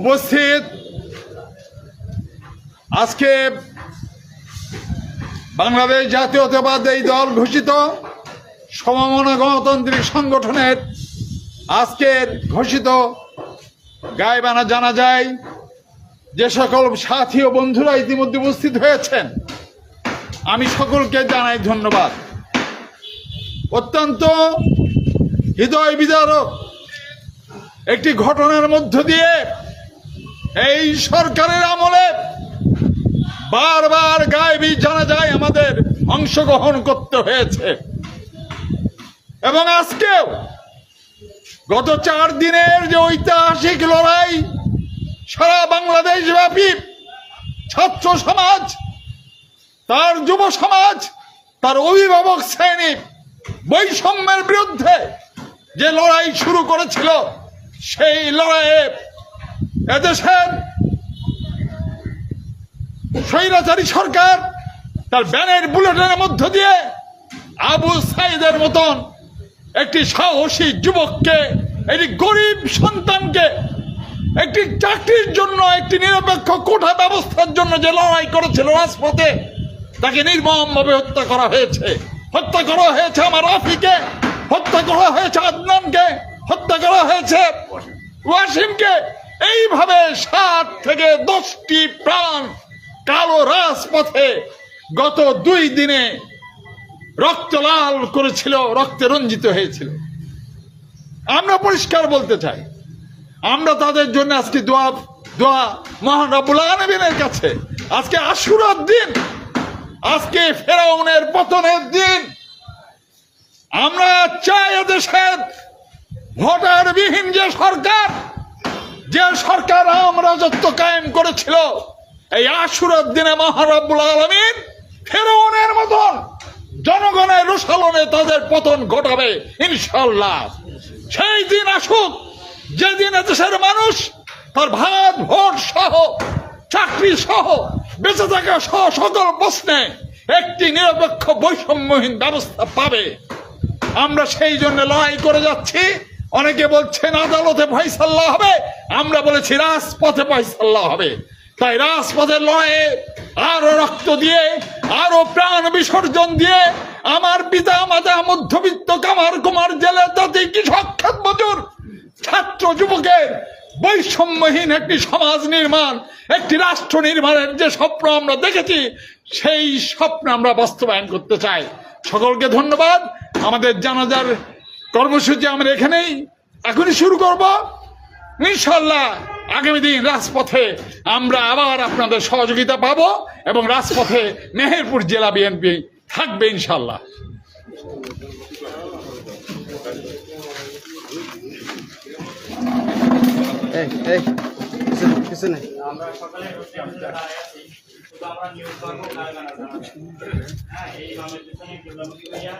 উপস্থিত। আজকে বাংলাদেশ জাতীয়তাবাদ দল ঘোষিত সমমনা গণতান্ত্রিক সংগঠনের আজকের ঘোষিত গায়বানা জানা যায় যে সকল সাথী ও বন্ধুরা ইতিমধ্যে উপস্থিত হয়েছেন। আমি সকলকে জানাই ধন্যবাদ। অত্যন্ত হৃদয় বিদারক একটি ঘটনার মধ্য দিয়ে এই সরকারের আমলে বারবার গায়েবী জানা যায় আমাদের অংশগ্রহণ করতে হয়েছে। এবং আজকেও গত চার দিনের যে ঐতিহাসিক লড়াই, সারা বাংলাদেশ ব্যাপী ছাত্র সমাজ, তার যুব সমাজ, তার অভিভাবক শ্রেণি বৈষম্যের বিরুদ্ধে যে লড়াই শুরু করেছিল সেই লড়াইয়ে এদেশের স্বৈরাচারী সরকার তার ব্যানের বুলেটের মধ্য দিয়ে আবু সাইদের মতন একটি সাহসী যুবককে, একটি গরিব সন্তানকে, একটি চাকরির জন্য, একটি নিরপেক্ষ কোঠা ব্যবস্থার জন্য যে লড়াই করেছিল রাজপথে, তাকে নির্মমভাবে হত্যা করা হয়েছে। হত্যা করা হয়েছে আমার রাফিকে, হত্যা করা হয়েছে আদনানকে। হত্যা করা হয়েছে। ওয়াসিমকে এইভাবে সাত থেকে দশটি প্রাণ কালো রাজপথে গত দুই দিনে রক্ত লাল করেছিল, রক্তে রঞ্জিত হয়েছিল। আমরা পরিষ্কার বলতে চাই, আমরা তাদের জন্য আজকে দোয়া দোয়া মহান রাবুল আলমিনের কাছে, আজকে আশুরার দিন, আজকে ফেরাউনের পতনের দিন, আমরা চাই দেশের ভোটার বিহীন যে সরকার যে সরকার রাম রাজত্ব কায়েম করেছিল, এই আশুরার দিনে মহারাবুল আলমিন ফেরাউনের মতন জনগণের রুশালনে তাদের পতন ঘটাবে ইনশাল্লাহ সেই দিন আসুক, যেদিন দেশের মানুষ তার ভাত, ভোট সহ, চাকরি সহ, বেঁচে থাকা সহ সকল প্রশ্নে একটি নিরপেক্ষ বৈষম্যহীন ব্যবস্থা পাবে। আমরা সেই জন্য লড়াই করে যাচ্ছি। অনেকে বলছেন আদালতে ফয়সাল্লা হবে। আমরা বলেছি, রাজপথে ফয়সাল্লা হবে। তাই রাজপথের লড়াইয়ে আরও রক্ত দিয়ে, আরও প্রাণ বিসর্জন দিয়ে, আমার পিতা, মাতা, মধ্যবিত্ত, কামার কুমার, জেলে তাতে কৃষক খেত মজুর ছাত্র, যুবকের বৈষম্যহীন একটি সমাজ নির্মাণ, একটি রাষ্ট্র নির্মাণের যে স্বপ্ন আমরা দেখেছি, সেই স্বপ্ন আমরা বাস্তবায়ন করতে চাই। সকলকে ধন্যবাদ। আমাদের জানাজার কর্মসূচি আমরা এখানেই। এখনই শুরু করব। ইনশাল্লাহ আগামী দিন রাজপথে আমরা আবার আপনাদের সহযোগিতা পাবো এবং রাজপথে মেহেরপুর জেলা বিএনপি থাকবে ইনশাল্লাহ এই এই পিছনে পিছনে আমরা সকালে আমরা যারা আছি শুধু আমরা নিয়োগ করবো গায়বানা জানাজা হ্যাঁ এই ইমামের পিছনে কিবলামুখী ভাইয়া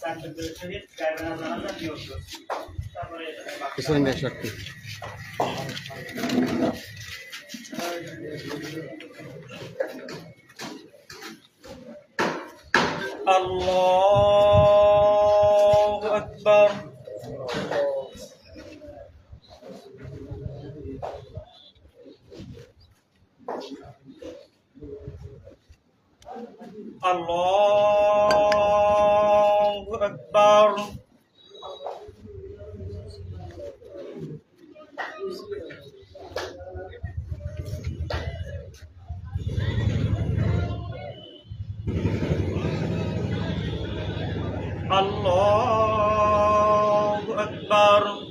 চারটে শহীদ গায়বানা জানাজা নিয়োগ করছি তারপরে বাকি الله أكبر. الله أكبر.